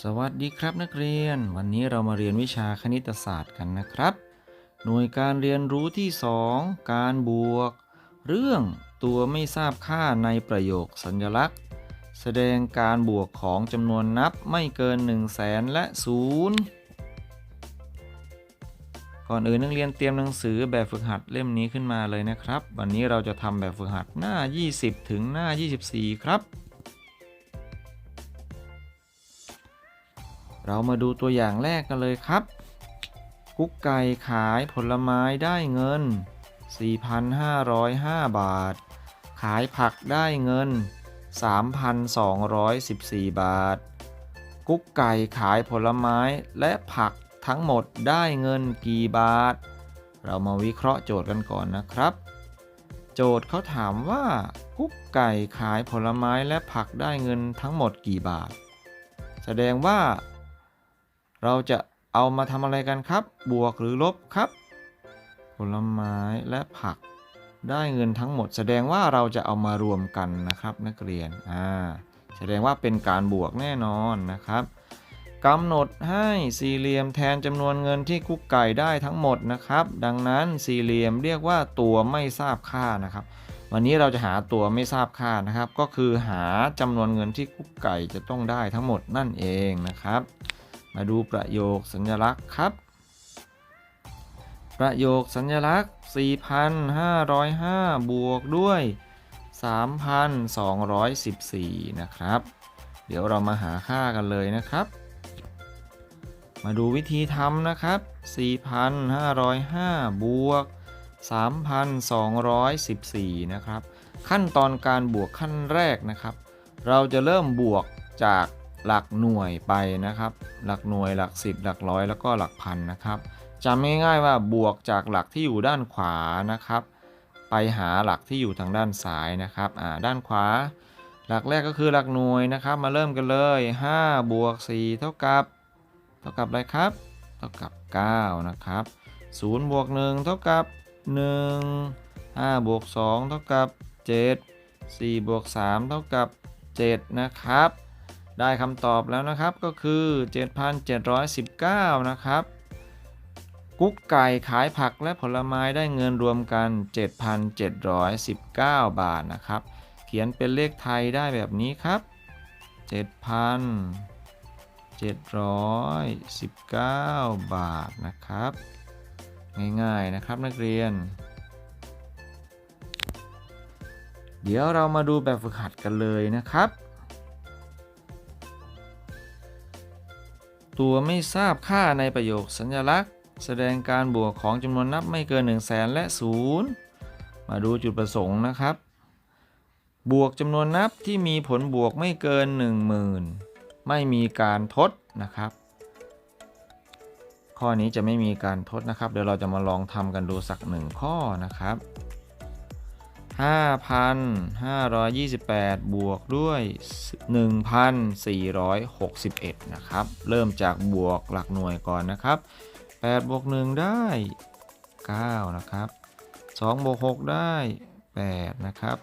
สวัสดีครับนักเรียน วันนี้เรามาเรียนวิชาคณิตศาสตร์กันนะครับ หน่วยการเรียนรู้ที่ 2 การบวก เรื่องตัวไม่ทราบค่าในประโยคสัญลักษณ์ แสดงการบวกของจำนวนนับไม่เกิน 1 0 0 0 0แสนและ 0 ก่อนอื่นนักเรียนเตรียมหนังสือแบบฝึกหัดเล่มนี้ขึ้นมาเลยนะครับ วันนี้เราจะทำแบบฝึกหัดหน้า 20 ถึงหน้า 24 ครับ เรามาดูตัวอย่างแรกกันเลยครับ กุ๊กไก่ขายผลไม้ได้เงิน 4,505 บาท ขายผักได้เงิน 3,214 บาท กุ๊กไก่ขายผลไม้และผักทั้งหมดได้เงินกี่บาท เรามาวิเคราะห์โจทย์กันก่อนนะครับ โจทย์เขาถามว่า กุ๊กไก่ขายผลไม้และผักได้เงินทั้งหมดกี่บาท แสดงว่า เราจะเอามาทำอะไรกันครับ บวกหรือลบครับ ผลไม้และผัก ได้เงินทั้งหมด แสดงว่าเราจะเอามารวมกันนะครับนักเรียนอ่าแสดงว่าเป็นการบวกแน่นอนนะครับกำหนดให้สี่เหลี่ยมแทนจำนวนเงินที่กุ๊กไก่ได้ทั้งหมดนะครับ ดังนั้นสี่เหลี่ยมเรียกว่าตัวไม่ทราบค่านะครับ วันนี้เราจะหาตัวไม่ทราบค่านะครับ ก็คือหาจำนวนเงินที่กุ๊กไก่จะต้องได้ทั้งหมดนั่นเองนะครับ มาดูประโยคสัญลักษณ์ครับ ประโยคสัญลักษณ์ 4,505 บวกด้วย 3,214 นะครับ เดี๋ยวเรามาหาค่ากันเลยนะครับ มาดูวิธีทำนะครับ 4,505 บวก 3,214 นะครับ ขั้นตอนการบวกขั้นแรกนะครับ เราจะเริ่มบวกจาก หลักหน่วยไปนะครับ หลักหน่วยหลัก10หลักร้อยแล้วก็หลักพันนะครับจำง่ายๆว่าบวกจากหลักที่อยู่ด้านขวานะครับ ไปหาหลักที่อยู่ทางด้านซ้ายนะครับอ่าด้านขวา หลักแรกก็คือหลักหน่วยนะครับ มาเริ่มกันเลย 5 บวก 4 เท่ากับ เท่ากับอะไรครับ เท่ากับ 9 นะครับ0บวก 1 เท่ากับ 1 5บวก 2 เท่ากับ 7 4บวก 3 เท่ากับ 7 นะครับ ได้คำตอบแล้วนะครับก็คือ 7,719 นะครับ กุ๊กไก่ขายผักและผลไม้ได้เงินรวมกัน 7,719 บาทนะครับ เขียนเป็นเลขไทยได้แบบนี้ครับ 7,719 บาทนะครับ ง่ายๆนะครับนักเรียน เดี๋ยวเรามาดูแบบฝึกหัดกันเลยนะครับ ตัวไม่ทราบค่าในประโยคสัญลักษณ์ แสดงการบวกของจำนวนนับไม่เกิน 1 0 0 0 0แสนและ 0 มาดูจุดประสงค์นะครับ บวกจำนวนนับที่มีผลบวกไม่เกิน 10,000 ไม่มีการทดนะครับ ข้อนี้จะไม่มีการทดนะครับ เดี๋ยวเราจะมาลองทำกันดูสักหนึ่งข้อนะครับ 5,528 บวกด้วย 1,461 นะครับ เริ่มจากบวกหลักหน่วยก่อนนะครับ 8 บวก 1 ได้ 9 นะครับ 2 บวก 6 ได้ 8 นะครับ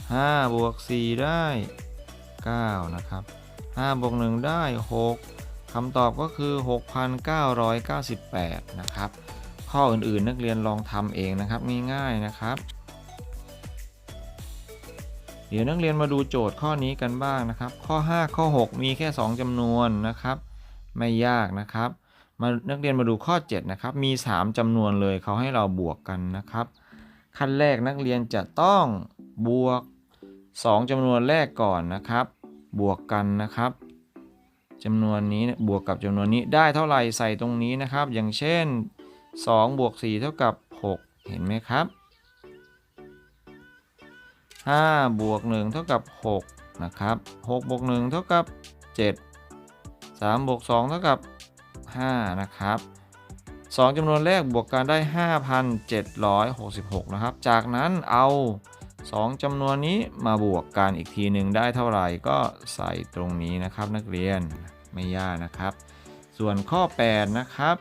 5 บวก 4 ได้ 9 นะครับ 5 บวก 1 ได้ 6คำตอบก็คือ 6,998 นะครับ ข้ออื่นๆนักเรียนลองทำเองนะครับง่ายๆนะครับ เดี๋ยวนักเรียนมาดูโจทย์ข้อนี้กันบ้างนะครับ ข้อ 5 ข้อ 6 มีแค่ 2จำนวนนะครับ ไม่ยากนะครับ มานักเรียนมาดูข้อ 7 นะครับ มี 3จำนวนเลยเขาให้เราบวกกันนะครับ ขั้นแรกนักเรียนจะต้องบวก 2จำนวนแรกก่อนนะครับ บวกกันนะครับจำนวนนี้บวกกับจำนวนนี้ได้เท่าไหร่ใส่ตรงนี้นะครับ อย่างเช่น2บวก4เท่ากับ 6 เห็นไหมครับ 5 บวก 1 เท่ากับ 6 นะครับ 6 บวก 1 เท่ากับ 7 3 บวก 2 เท่ากับ 5 นะครับ 2จำนวนแรกบวกกันได้ 5,766 นะครับ จากนั้นเอา 2จำนวนนี้มาบวกกันอีกทีหนึ่งได้เท่าไหร่ก็ใส่ตรงนี้นะครับนักเรียนไม่ยากนะครับ ส่วนข้อ 8 นะครับ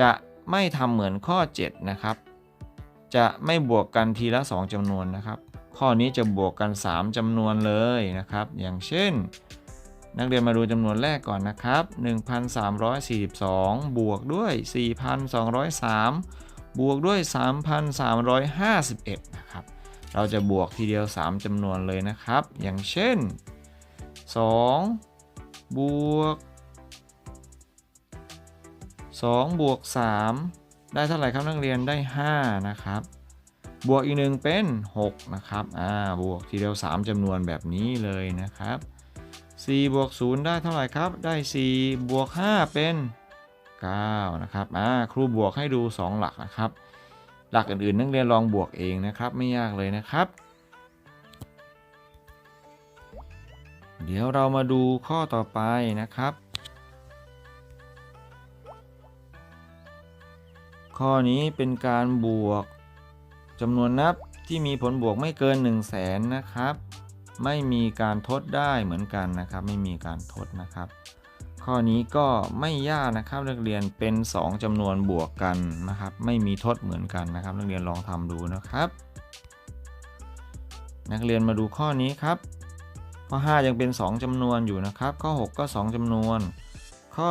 จะไม่ทำเหมือนข้อ 7 นะครับ จะไม่บวกกันทีละ 2จำนวนนะครับ ข้อนี้จะบวกกัน 3จำนวนเลยนะครับ อย่างเช่น นักเรียนมาดูจำนวนแรกก่อนนะครับ 1,342 บวกด้วย 4,203 บวกด้วย 3,351 นะครับ เราจะบวกทีเดียว 3จำนวนเลยนะครับ อย่างเช่น 2 บวก 2 บวก 3 ได้เท่าไหร่ครับนักเรียนได้ 5 นะครับ บวกอีกหนึ่งเป็น6นะครับ อ่า บวกทีเดียว 3จำนวนแบบนี้เลยนะครับ4บวก0ได้เท่าไหร่ครับ ได้ 4 บวก 5 เป็น 9 นะครับ อ่า ครูบวกให้ดู 2 หลักนะครับ หลักอื่นๆ นักเรียนลองบวกเองนะครับ ไม่ยากเลยนะครับ เดี๋ยวเรามาดูข้อต่อไปนะครับ ข้อนี้เป็นการบวก จำนวนนับที่มีผลบวกไม่เกิน 1 0 0 0 0แสนนะครับ ไม่มีการทดได้เหมือนกันนะครับ ไม่มีการทดนะครับ ข้อนี้ก็ไม่ยากนะครับนักเรียนเป็น 2จำนวนบวกกันนะครับ ไม่มีทดเหมือนกันนะครับ นักเรียนลองทำดูนะครับ นักเรียนมาดูข้อนี้ครับ ข้อ 5 ยังเป็น 2จำนวนอยู่นะครับ ข้อ 6 ก็ 2จำนวน ข้อ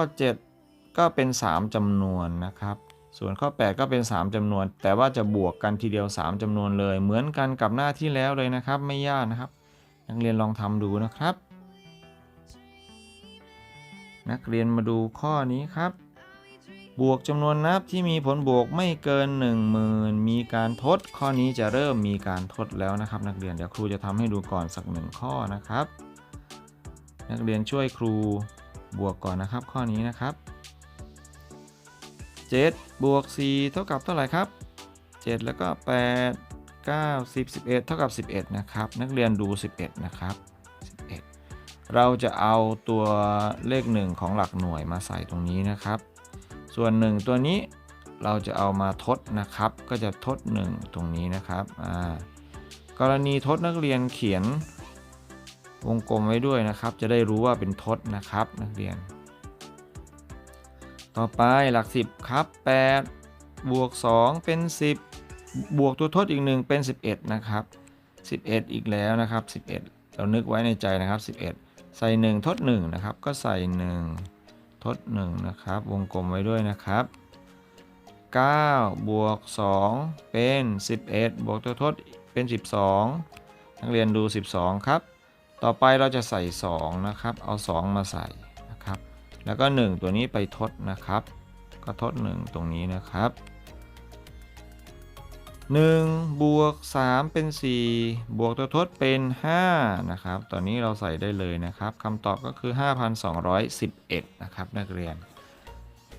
7 ก็เป็น 3จำนวนนะครับ ส่วนข้อ 8 ก็เป็น 3จำนวน แต่ว่าจะบวกกันทีเดียว 3จำนวนเลย เหมือนกันกับหน้าที่แล้วเลยนะครับ ไม่ยากนะครับ นักเรียนลองทำดูนะครับ นักเรียนมาดูข้อนี้ครับ บวกจำนวนนับที่มีผลบวกไม่เกิน 10,000 มีการทด ข้อนี้จะเริ่มมีการทดแล้วนะครับ นักเรียนเดี๋ยวครูจะทำให้ดูก่อนสักหนึ่งข้อนะครับ นักเรียนช่วยครูบวกก่อนนะครับ ข้อนี้นะครับ 7 บวก 4 เท่ากับเท่าไหร่ครับ 7 แล้วก็ 8 9 10 11 เท่ากับ 11 นะครับ นักเรียนดู 11 นะครับ 11 เราจะเอาตัวเลข 1 ของหลักหน่วยมาใส่ตรงนี้นะครับ ส่วน 1 ตัวนี้เราจะเอามาทดนะครับ ก็จะทด 1 ตรงนี้นะครับ กรณีทดนักเรียนเขียนวงกลมไว้ด้วยนะครับ จะได้รู้ว่าเป็นทดนะครับนักเรียน ต่อไปหลัก 10 ครับ 8 บวก 2 เป็น 10 บวกตัวทดอีก 1 เป็น 11 นะครับ 11 อีกแล้วนะครับ 11 เรานึกไว้ในใจนะครับ 11 ใส่ 1 ทด 1 นะครับ ก็ใส่ 1 ทด 1 นะครับ วงกลมไว้ด้วยนะครับ 9 บวก 2 เป็น 11 บวกตัวทดเป็น 12 นักเรียนดู 12 ครับ ต่อไปเราจะใส่ 2 นะครับ เอา 2 มาใส่ แล้วก็ 1 ตัวนี้ไปทดนะครับ ก็ทด 1 ตรงนี้นะครับ1บวก3เป็น 4 บวกตัวทดเป็น 5 นะครับ ตอนนี้เราใส่ได้เลยนะครับคำตอบก็คือ 5,211 นะครับ นักเรียน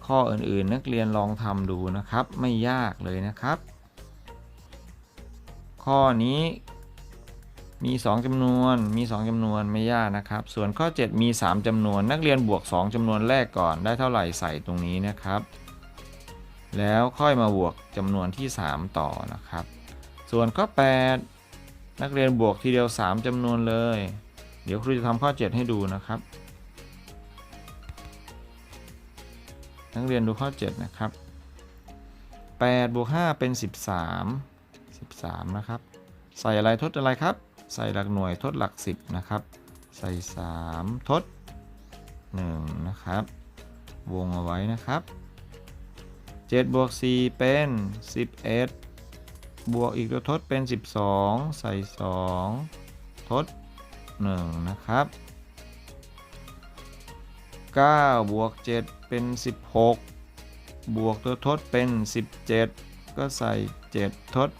ข้ออื่นๆ นักเรียนลองทำดูนะครับ ไม่ยากเลยนะครับ ข้อนี้ มี 2จำนวนมี 2จำนวนไม่ยากนะครับ ส่วนข้อ 7 มี 3จำนวน นักเรียนบวก 2จำนวนแรกก่อนได้เท่าไหร่ใส่ตรงนี้นะครับ แล้วค่อยมาบวกจำนวนที่ 3 ต่อนะครับ ส่วนข้อ 8 นักเรียนบวกทีเดียว 3จำนวนเลย เดี๋ยวครูจะทำข้อ 7 ให้ดูนะครับ นักเรียนดูข้อ 7 นะครับ8บวก5เป็น 13 13 นะครับ ใส่อะไรทดอะไรครับ ใส่หลักหน่วยทดหลัก 10 นะครับ ใส่ 3 ทด 1 นะครับ วงเอาไว้นะครับ7บวก4เป็น 11 บวกอีกตัวทดเป็น 12 ใส่ 2 ทด 1 นะครับ9บวก7เป็น 16 บวกตัวทดเป็น 17 ก็ใส่ 7 ทด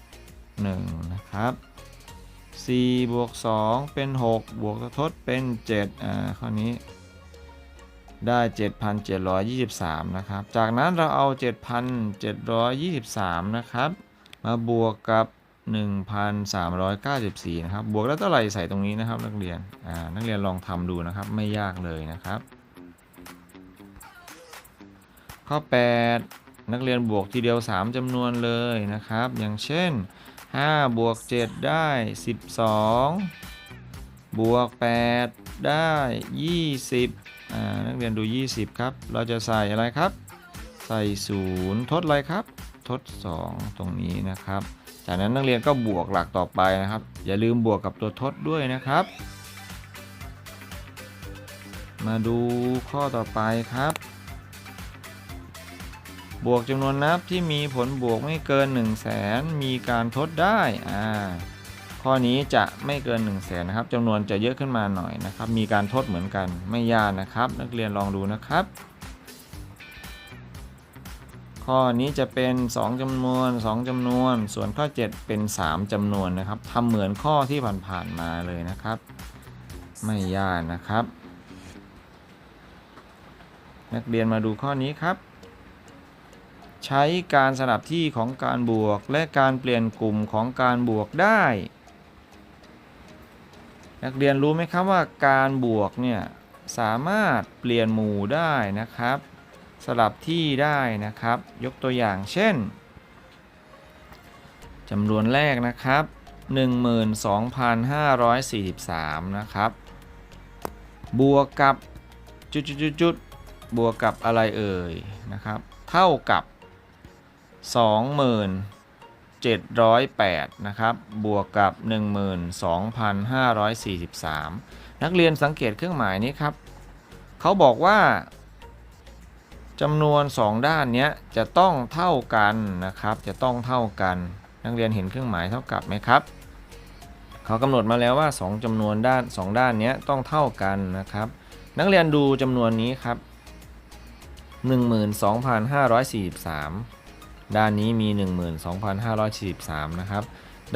1 นะครับ 4บวก2เป็น 6 บวกทดเป็น 7 อ่าข้อนี้ได้ 7,723 นะครับ จากนั้นเราเอา 7,723 นะครับ มาบวกกับ 1,394 นะครับ บวกแล้วเท่าไหร่ใส่ตรงนี้นะครับ นักเรียน อ่า นักเรียนลองทำดูนะครับ ไม่ยากเลยนะครับ ข้อ 8 นักเรียนบวกทีเดียว 3จำนวนเลยนะครับ อย่างเช่น 5บวก7ได้ 12 บวก 8 ได้ 20อ่านักเรียนดู 20 ครับ เราจะใส่อะไรครับ ใส่ 0 ทดอะไรครับ ทด 2 ตรงนี้นะครับ จากนั้นนักเรียนก็บวกหลักต่อไปนะครับ อย่าลืมบวกกับตัวทดด้วยนะครับ มาดูข้อต่อไปครับ บวกจำนวนนับที่มีผลบวกไม่เกิน 1 0 0 0 0แสนมีการทดได้อ่าข้อนี้จะไม่เกิน 1 0 0 0 0แสนนะครับจำนวนจะเยอะขึ้นมาหน่อยนะครับ มีการทดเหมือนกันไม่ยากนะครับ นักเรียนลองดูนะครับ ข้อนี้จะเป็น 2จำนวน 2จำนวน ส่วนข้อ 7 เป็น 3จำนวนนะครับทำเหมือนข้อที่ผ่านๆมาเลยนะครับ ไม่ยากนะครับ นักเรียนมาดูข้อนี้ครับ ใช้การสลับที่ของการบวก และการเปลี่ยนกลุ่มของการบวกได้ นักเรียนรู้ไหมครับว่าการบวกเนี่ยสามารถเปลี่ยนหมู่ได้นะครับ สลับที่ได้นะครับ ยกตัวอย่างเช่นจำนวนแรกนะครับ 12,543 นะครับ บวกกับจุดๆๆๆบวกกับอะไรเอ่ยนะครับ เท่ากับ 2708 นะครับ บวกกับ 12,543 นักเรียนสังเกตเครื่องหมายนี้ครับ เขาบอกว่าจำนวน 2 ด้านนี้จะต้องเท่ากันนะครับ จะต้องเท่ากัน นักเรียนเห็นเครื่องหมายเท่ากับไหมครับ เขากำหนดมาแล้วว่า 2จำนวนด้าน 2 ด้านนี้ต้องเท่ากันนะครับ นักเรียนดูจำนวนนี้ครับ 12,543 ด้านนี้มี 12,543 นะครับ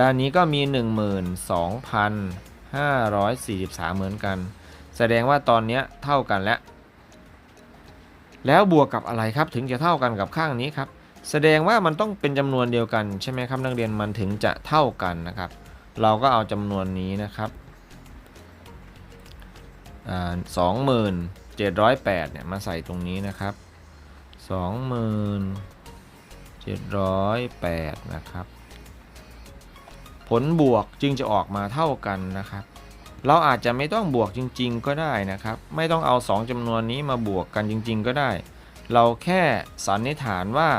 ด้านนี้ก็มี 12,543 เหมือนกัน แสดงว่าตอนนี้เท่ากันแล้ว แล้วบวกกับอะไรครับถึงจะเท่ากันกับข้างนี้ครับ แสดงว่ามันต้องเป็นจำนวนเดียวกันใช่ไหมครับนักเรียนมันถึงจะเท่ากันนะครับ เราก็เอาจำนวนนี้นะครับสองหมื่นเจ็ดร้อยแปดเนี่ยมาใส่ตรงนี้นะครับสองหมื่น เจ็ดร้อยแปดนะครับ ผลบวกจึงจะออกมาเท่ากันนะครับ เราอาจจะไม่ต้องบวกจริง ๆ ก็ได้นะครับ ไม่ต้องเอา 2จำนวนนี้มาบวกกันจริง ๆ ก็ได้ เราแค่สันนิษฐานว่า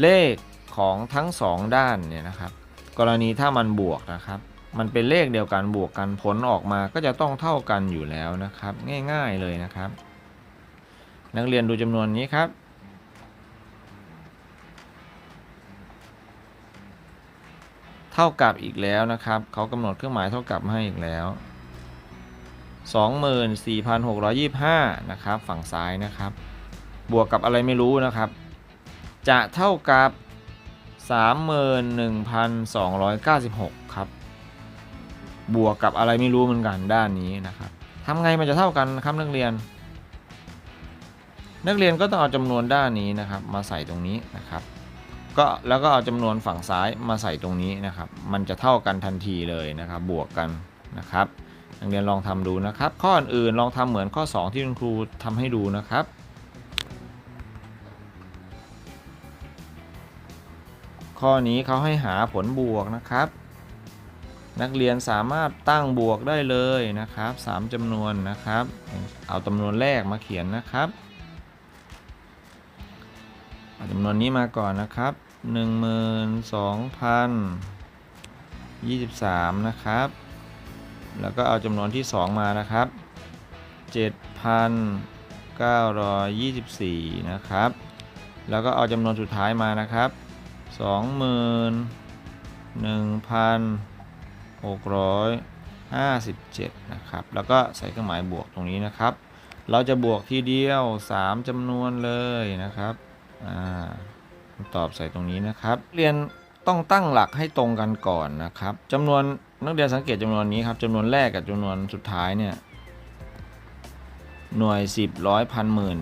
เลขของทั้ง 2 ด้านเนี่ยนะครับ กรณีถ้ามันบวกนะครับ มันเป็นเลขเดียวกันบวกกันผลออกมาก็จะต้องเท่ากันอยู่แล้วนะครับ ง่าย ๆเลยนะครับ นักเรียนดูจำนวนนี้ครับ เท่ากับอีกแล้วนะครับ เขากำหนดเครื่องหมายเท่ากับให้อีกแล้ว 24,625 นะครับ ฝั่งซ้ายนะครับ บวกกับอะไรไม่รู้นะครับ จะเท่ากับ 31,296 ครับ บวกกับอะไรไม่รู้เหมือนกันด้านนี้นะครับทำไงมันจะเท่ากันครับนักเรียน นักเรียนก็ต้องเอาจำนวนด้านนี้นะครับ มาใส่ตรงนี้นะครับ ก็แล้วก็เอาจำนวนฝั่งซ้ายมาใส่ตรงนี้นะครับ มันจะเท่ากันทันทีเลยนะครับ บวกกันนะครับนักเรียนลองทำดูนะครับ ข้ออื่นลองทำเหมือนข้อ 2 ที่คุณครูทำให้ดูนะครับข้อนี้เขาให้หาผลบวกนะครับ นักเรียนสามารถตั้งบวกได้เลยนะครับ 3จำนวนนะครับ เอาจำนวนแรกมาเขียนนะครับ จำนวนนี้มาก่อนนะครับ 12,023 นะครับ แล้วก็เอาจำนวนที่ 2 มานะครับ 7,924 นะครับ แล้วก็เอาจำนวนสุดท้ายมานะครับ 21,657 นะครับ แล้วก็ใส่เครื่องหมายบวกตรงนี้นะครับ เราจะบวกทีเดียว 3จำนวนเลยนะครับ ตอบใส่ตรงนี้นะครับ เรียนต้องตั้งหลักให้ตรงกันก่อนนะครับจำนวนนักเรียนสังเกตจำนวนนี้ครับจำนวนแรกกับจำนวนสุดท้ายเนี่ยหน่วย 10ร้อยพันหมื่น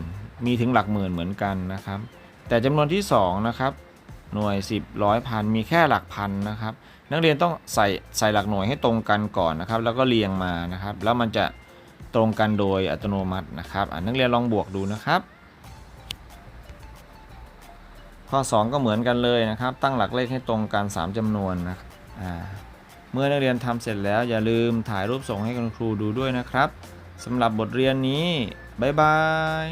มีถึงหลักหมื่นเหมือนกันนะครับ แต่จำนวนที่2นะครับหน่วย 10ร้อยพันมีแค่หลักพันนะครับ นักเรียนต้องใส่ใส่หลักหน่วยให้ตรงกันก่อนนะครับ แล้วก็เรียงมานะครับ แล้วมันจะตรงกันโดยอัตโนมัตินะครับนักเรียนลองบวกดูนะครับ ข้อ 2 ก็เหมือนกันเลยนะครับ ตั้งหลักเลขให้ตรงกัน 3จำนวนนะเมื่อนักเรียนทำเสร็จแล้วอย่าลืมถ่ายรูปส่งให้คุณครูดูด้วยนะครับสำหรับบทเรียนนี้ บ๊ายบาย